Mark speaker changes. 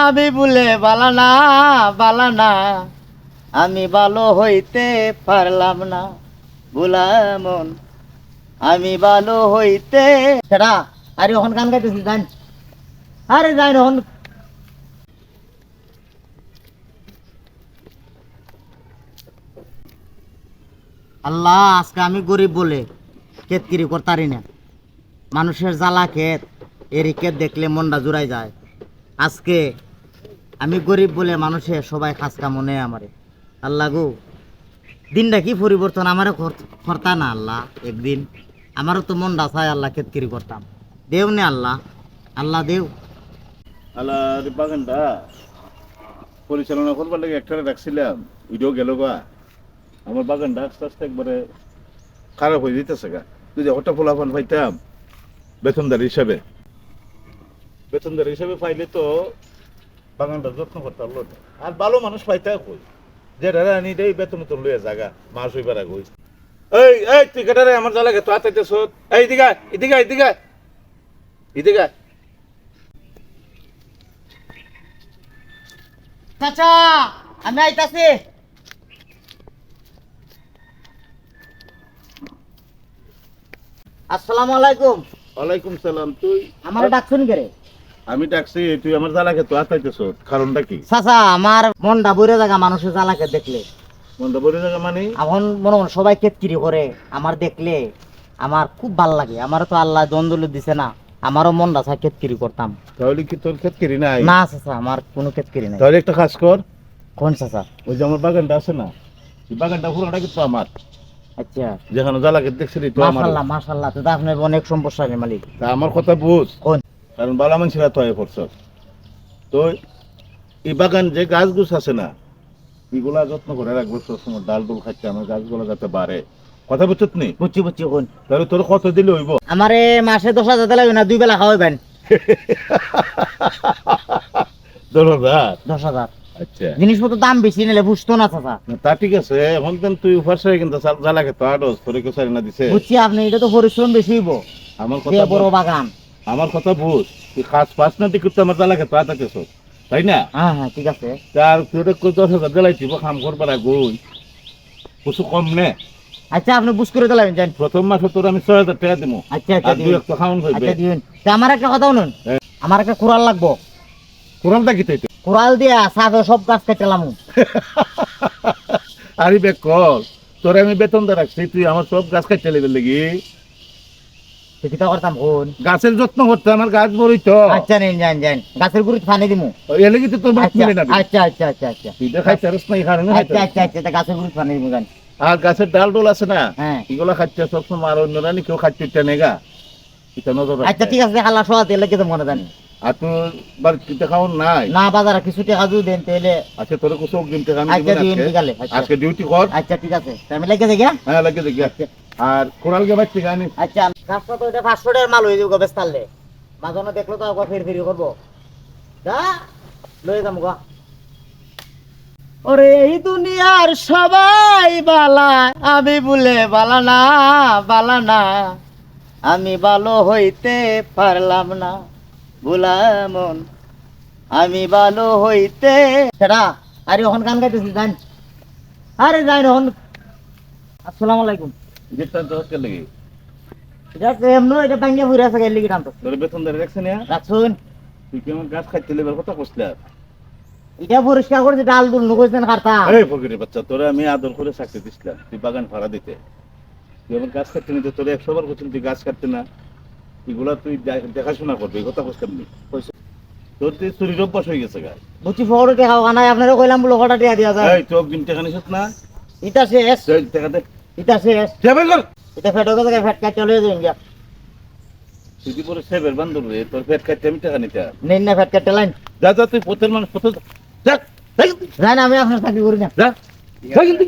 Speaker 1: আমি বলে বালানা বালানা আমি ভালো হইতে পারলাম না, বুলা মন। আমি ভালো হইতে সেটা, আরে ওখান গান গাইতেছি জান আরে যাই ওখান। আল্লাহ, আজকে আমি গরিব বলে কেতকিরি করতারি না। মানুষের জ্বালা ক্ষেত এরই ক্ষেত দেখলে মনটা জুড়াই যায়। আজকে আমি গরিব বলে মানুষে সবাই খাসকা মনে আমারে। আল্লাহ গো, দিনটা কি পরিবর্তন আমারও করতা না আল্লাহ, একদিন। আমারও তো মন চায় আল্লাহ কেতকিরি করতাম। দেও নে আল্লাহ আল্লাহ দেও।
Speaker 2: আল্লাহ বাগানটা পরিচালনা করবার লাগে একটা রাখছিলাম, ভিডিও গেল গা। আমার বাগানটা আস্তে আস্তে একবারে খারাপ হয়ে যেতেছে গা। যদি হঠাৎ ফলাফল পাইতাম, বেতনদার হিসাবে। বেতনদার হিসাবে পাইলে তো বাগানটা যত্ন করতে পারল না। আর ভালো মানুষ পাইতে কই? যে দাদা আনি দেই বেতন তো লইয়া জাগা মাস হইবার হইছে। এই এই তুই কেটারে আমার জ্বালাকে তো আতাইতেছ? এই দিঘা এদিকে এদিকে এদিকে
Speaker 1: চাচা আমি আইতাছি। আসসালামু আলাইকুম।
Speaker 2: ওয়ালাইকুম সালাম তুই?
Speaker 1: আমার ডাকছুন কে রে?
Speaker 2: আমি ডাকছি তুই আমার জ্বালাকে তো আতাইতেছ কারণটা কি?
Speaker 1: চাচা আমার মনটা বইরে জায়গা মানুষের জ্বালাকে দেখলে।
Speaker 2: মন্দ বলে জায়গা মানে?
Speaker 1: এখন মনে মনে সবাই কেতকিরি করে আমার দেখলে আমার খুব ভালো লাগে। আমার তো আল্লাহ দ্বন্দ্ব দিছে না আমারও মনটা চাই কেতকিরি করতাম।
Speaker 2: তাহলে কি তোর ক্ষেত কেরি নাই?
Speaker 1: না চাচা আমার কোনো কেতকিরি নাই।
Speaker 2: তাহলে একটা কাজ কর।
Speaker 1: কোন চাচা?
Speaker 2: ওই যে আমার বাগানটা আছে না এই বাগানটা পুরোটা কিন্তু আমার।
Speaker 1: আচ্ছা।
Speaker 2: যেখানে জ্বালাকে দেখছিলি তো আমার
Speaker 1: মাশাল্লাহ মাশাল্লাহ তো আপনার অনেক সম্পসারী মালিক।
Speaker 2: তা আমার কথা বুঝ।
Speaker 1: কোন?
Speaker 2: কারণ বালা মানুষেরা তো হয়ে পড়ছ তো এই বাগান যে গাছ গুছ আছে না এগুলা যত্ন করে রাখব সবসময়। ডাল ডুল খাচ্ছে আমার গাছগুলো যাতে বাড়ে। কথা বুঝছত নি?
Speaker 1: বুঝছি বুঝছি কোন
Speaker 2: তাহলে তোর কত দিলে হইব?
Speaker 1: আমারে মাসে দশ হাজার লাগবে না দুই বেলা খাওয়াইবেন
Speaker 2: দশ হাজার?
Speaker 1: দশ হাজার।
Speaker 2: আচ্ছা।
Speaker 1: জিনিসপত্র দাম বেশি নিলে বুঝতো না চাচা।
Speaker 2: তা ঠিক আছে। এখন দেন তুই উপাস কিন্তু জ্বালাকে তো আডস তোরে কেউ সারি না দিছে।
Speaker 1: বুঝছি আপনি এটা তো পরিশ্রম বেশি হইব।
Speaker 2: আমার কথা
Speaker 1: বড় বাগান।
Speaker 2: আমার কথা বুঝ। তুই খাস পাস না দিকে আমার জ্বালাকে তো আতাকেছ তাই না?
Speaker 1: হ্যাঁ হ্যাঁ ঠিক আছে।
Speaker 2: তার তোরে কই দশ হাজার জ্বালাইছি খাম করবার আগুই কিছু কম নে।
Speaker 1: আচ্ছা আপনি বুঝ করে দিলাম জান
Speaker 2: প্রথম মাসে তোর আমি ছয় হাজার টাকা দিব
Speaker 1: আচ্ছা আচ্ছা
Speaker 2: দুই একটা খাওয়ান হইবে।
Speaker 1: আচ্ছা দিন। তা আমার একটা কথা শুনুন।
Speaker 2: হ্যাঁ।
Speaker 1: আমার একটা কুড়াল লাগবো।
Speaker 2: কোরআনটা কি তাই
Speaker 1: কুড়াল দিয়া সাথে সব গাছ কেটেলাম
Speaker 2: আরে বে কল। তোরে আমি বেতন দিয়ে রাখছি তুই আমার সব গাছ কাটতে লেগে।
Speaker 1: কিতা করতাম কোন?
Speaker 2: গাছের যত্ন করতে আমার গাছ বড়ই তো।
Speaker 1: আচ্ছা নিন যান যান গাছের গুড়ি পানি দিমু।
Speaker 2: এলে কি তোর বাপ
Speaker 1: আচ্ছা
Speaker 2: মিলে না
Speaker 1: আচ্ছা আচ্ছা আচ্ছা আচ্ছা।
Speaker 2: তুই দেখাই চারস না এখানে না
Speaker 1: আচ্ছা আচ্ছা আচ্ছা তা গাছের গুড়ি পানি দিমু জান।
Speaker 2: আর গাছের ডাল ডোল আছে না?
Speaker 1: হ্যাঁ।
Speaker 2: এগুলো খাচ্ছে সবসময় আর অন্যরা নি কেউ খাচ্ছে ইচ্ছা নেগা এটা নজর
Speaker 1: আচ্ছা ঠিক আছে আল্লাহ সোয়া তেলে কিন্তু মনে জানি।
Speaker 2: আর তোর বাড়িতে খাওয়ান নাই?
Speaker 1: না বাজারে কিছু টাকা যদি দেন তাহলে
Speaker 2: আচ্ছা তোর কিছু অগ্রিম টাকা আমি
Speaker 1: আচ্ছা
Speaker 2: আজকে।
Speaker 1: বিকালে আচ্ছা।
Speaker 2: ডিউটি কর।
Speaker 1: আচ্ছা ঠিক আছে। আমি লেগে যাই গিয়া?
Speaker 2: হ্যাঁ লাগে দেখি
Speaker 1: আচ্ছা।
Speaker 2: আর কোরাল গানি।
Speaker 1: আচ্ছা গাছটা তো এটা মাল হয়ে যাব বেশ তাহলে দেখল তো একবার ফের করব। লয়ে গা। ওরে, এই দুনিয়ার সবাই বালা। আমি বলে বালা না বালা না। আমি ভালো হইতে পারলাম না ভুলা মন। আমি ভালো হইতে সেটা, আরে ওখান গান গাইতেছি জান। আরে যাই ওখান আসসালামু আলাইকুম।
Speaker 2: যেটা তো হচ্ছে লাগে
Speaker 1: এটা এমন এটা ভাঙ্গিয়া ফুরে আছে গেলি টানতো।
Speaker 2: তোর বেতন ধরে রাখছে
Speaker 1: রাখছুন
Speaker 2: তুই কি গাছ খাইতে লেবার কথা কইছিলা
Speaker 1: এটা পরিষ্কার করছে ডাল দুল নুকইছেন কারতা।
Speaker 2: এই ফকিরের বাচ্চা তোরে আমি আদর করে চাকরি দিছিলাম তুই বাগান ভাড়া দিতে। তুই আমার গাছ কাটতে নিতে তোরে একশো বার তুই গাছ কাটতে না। এগুলা তুই দেখাশোনা করবি কথা বুঝতাম নি। তোর তুই চুরির অভ্যাস হয়ে গেছে গা।
Speaker 1: বুঝছি ফটো টেকা নাই আপনারা কইলাম বলে কটা টেকা দিয়া যায়।
Speaker 2: এই টাকা নিছত না?
Speaker 1: ইটা শেষ।
Speaker 2: এই টাকা দে।
Speaker 1: ইটা শেষ।
Speaker 2: যাবে কর।
Speaker 1: এটা ফেটো কথা ফেট কাট চলে যাবেন গিয়া।
Speaker 2: তুই পরে সেবের বান্দর রে? তোর ফেট কাটতে আমি টাকা নিতে।
Speaker 1: নেন না ফেট কাট লাইন।
Speaker 2: যা যা তুই পথের মানুষ পথে যা
Speaker 1: যাই আমি আপনার চাকরি করি না।
Speaker 2: যা। যা কিন্তু